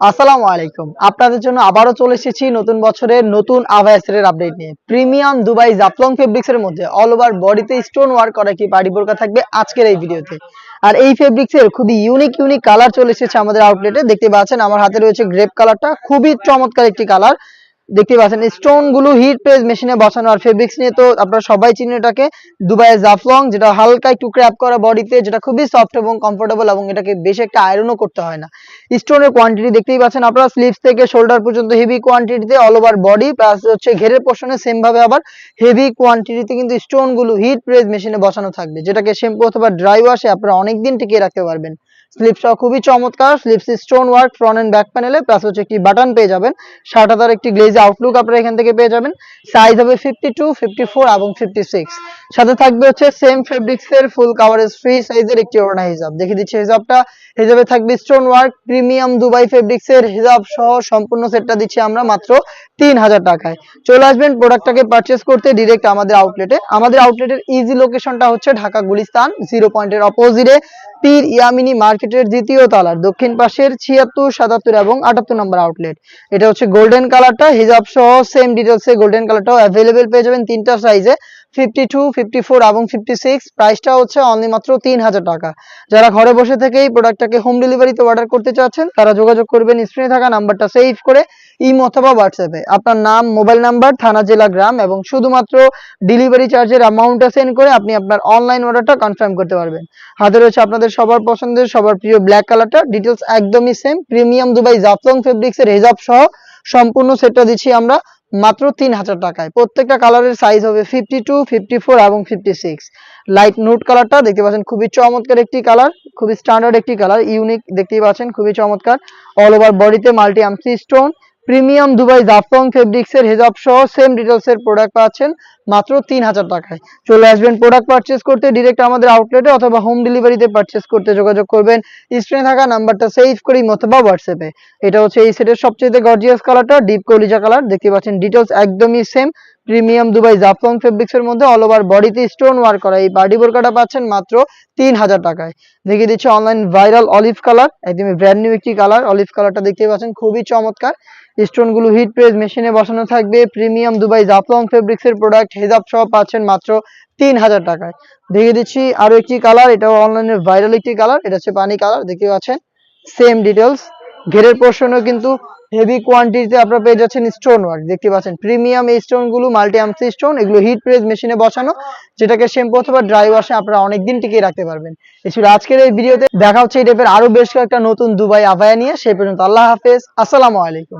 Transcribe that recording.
আসসালামু আলাইকুম। আপনাদের জন্য আবারও চলে এসেছি নতুন বছরের নতুন আভায়াসের আপডেট নিয়ে। প্রিমিয়াম দুবাই জাফলং ফেব্রিক্সের মধ্যে অল ওভার বডিতে স্টোন ওয়ার্ক করা কি বাড়ি বোরকা থাকবে আজকের এই ভিডিওতে। আর এই ফেব্রিক্সের খুবই ইউনিক ইউনিক কালার চলে এসেছে আমাদের আউটলেটে দেখতে পাচ্ছেন আমার হাতে রয়েছে গ্রেপ কালারটা খুবই চমৎকার একটি কালার দেখতে পাচ্ছেন স্টোনগুলো হিট প্রেস মেশিনে বসানো আর ফেব্রিক্স নিয়ে তো আপনারা সবাই চিনেন এটাকে, দুবাইয়ের জাফলং, যেটা হালকা একটু ক্র্যাপ করা বডিতে যেটা খুবই সফট এবং কমফোর্টেবল এবং এটাকে বেশি একটা আয়রনও করতে হয় না। স্টোনের কোয়ান্টিটি দেখতেই পাচ্ছেন আপনারা স্লিভস থেকে শোল্ডার পর্যন্ত হেভি কোয়ান্টিটিতে অল ওভার বডি প্লাস হচ্ছে ঘেরের পোর্শনে সেম ভাবে আবার হেভি কোয়ান্টিটিতে কিন্তু স্টোনগুলো হিট প্রেস মেশিনে বসানো থাকবে, যেটাকে শ্যাম্পু অথবা ড্রাই ওয়াশে আপনারা অনেকদিন টিকিয়ে রাখতে পারবেন। স্লিপসটাও খুবই চমৎকার sleeves stone work front and back প্যানেলে প্লাস হচ্ছে একটি বাটন পেয়ে যাবেন। শার্টাতার একটি গ্লেজ আউটলুক আপনারা এখান থেকে পেয়ে যাবেন। সাইজ হবে ফিফটি টু ফিফটি ফোর এবং ফিফটি সিক্স সাথে থাকবে হচ্ছে সেম ফেব্রিক্স এর ফুল কাভারেজ ফ্রি সাইজের একটি ওড়না হিজাব। দেখে দিচ্ছি হিজাবটা। হিজাবে থাকবে stone work premium Dubai fabrics এর হিজাব সহ সম্পূর্ণ সেটটা দিচ্ছি আমরা মাত্র তিন হাজার টাকায়। চলে আসবেন প্রোডাক্টটাকে পারচেস করতে ডিরেক্ট আমাদের আউটলেটে আমাদের আউটলেটের ইজি লোকেশনটা হচ্ছে ঢাকা, গুলিস্তান জিরো পয়েন্টের অপোজিটে পীর ইয়ামিনী মার্কেটের দ্বিতীয় তালার দক্ষিণ পাশের ছিয়াত্তর, সাতাত্তর এবং আটাত্তর নম্বর আউটলেট এটা হচ্ছে গোল্ডেন কালারটা হিজাব সহ সেম ডিটেলসে গোল্ডেন কালারটাও অ্যাভেলেবেল পেয়ে যাবেন তিনটা সাইজে ফিফটি টু ফিফটি ফোর এবং ফিফটি সিক্স প্রাইসটা হচ্ছে অনলি মাত্র তিন হাজার টাকা। যারা ঘরে বসে প্রোডাক্টটাকে হোম ডেলিভারিতে অর্ডার করতে চাচ্ছেন, তারা যোগাযোগ করবেন স্ক্রিনে থাকা নাম্বারটা সেভ করে ইমো অথবা হোয়াটসঅ্যাপে। আপনার নাম মোবাইল নাম্বার থানা, জেলা, গ্রাম এবং শুধুমাত্র ডেলিভারি চার্জের অ্যামাউন্টটা সেন্ড করে আপনি আপনার অনলাইন অর্ডারটা কনফার্ম করতে পারবেন। হাতে রয়েছে আপনাদের সবার পছন্দের, সবার প্রিয় ব্ল্যাক কালারটা ডিটেলস একদমই same premium Dubai Jaflong fabrics এর হেজাব সহ সম্পূর্ণ সেটটা দিচ্ছি আমরা। মাত্র তিন হাজার টাকায়। প্রত্যেকটা কালারের সাইজ হবে ফিফটি টু ফিফটি ফোর এবং ফিফটি সিক্স লাইট নুট কালারটা দেখতে পাচ্ছেন, খুবই চমৎকার একটি কালার খুবই স্ট্যান্ডার্ড একটি কালার ইউনিক দেখতেই পাচ্ছেন, খুবই চমৎকার। অল ওভার বডিতে মাল্টি আমসি স্টোন প্রিমিয়াম দুবাই জাফলং ফেব্রিক্সের হেজাব সহ সেম ডিটেলস এর প্রোডাক্ট পাচ্ছেন। মাত্র তিন হাজার টাকায়। চলে আসবেন প্রোডাক্ট পারচেস করতে ডিরেক্ট আমাদের আউটলেটে অথবা হোম ডেলিভারিতে পারচেস করতে যোগাযোগ করবেন। স্ক্রিনে থাকা নাম্বারটা সেভ করি অথবা হোয়াটসঅ্যাপে এটা হচ্ছে এই সেটের সবচেয়ে গর্জিয়াস কালারটা ডিপ কলিজা কালার দেখতে পাচ্ছেন ডিটেলস একদমই same premium Dubai Jaflong fabrics এর মধ্যে অল ওভার বডিতে স্টোন ওয়ার্ক করা এই বাডি বোরকাটা পাচ্ছেন মাত্র তিন হাজার টাকায়। দেখিয়ে দিচ্ছে অনলাইন ভাইরাল অলিভ কালার একদমই ব্র্যান্ড নিউ একটি কালার অলিভ কালারটা দেখতে পাচ্ছেন খুবই চমৎকার। স্টোনগুলো হিট প্রেস মেশিনে বসানো থাকবে। প্রিমিয়াম দুবাই জাফলং ফেব্রিক্স এর প্রোডাক্ট হেজাব সহ পাচ্ছেন মাত্র তিন হাজার টাকায়। দেখিয়ে দিচ্ছি আরও একটি কালার এটাও অনলাইনে ভাইরাল একটি কালার এটা হচ্ছে পানি কালার দেখতে পাচ্ছেন সেম ডিটেলস ঘেরের পোর্শনও কিন্তু হেভি কোয়ান্টিটিতে আপনারা পেয়ে যাচ্ছেন স্টোন ওয়ার্ক দেখতে পাচ্ছেন। প্রিমিয়াম এই স্টোনগুলো মাল্টি আমসি স্টোন এগুলো হিট প্রেস মেশিনে বসানো, যেটাকে শ্যাম্পু অথবা ড্রাই ওয়াশে আপনারা অনেকদিন টিকিয়ে রাখতে পারবেন। এছাড়া আজকের এই ভিডিওতে দেখা হচ্ছে এই টাইপের আরও বেশ কয়েকটা নতুন দুবাই আভায়া নিয়ে সেই পর্যন্ত আল্লাহ হাফেজ, আসসালামু আলাইকুম।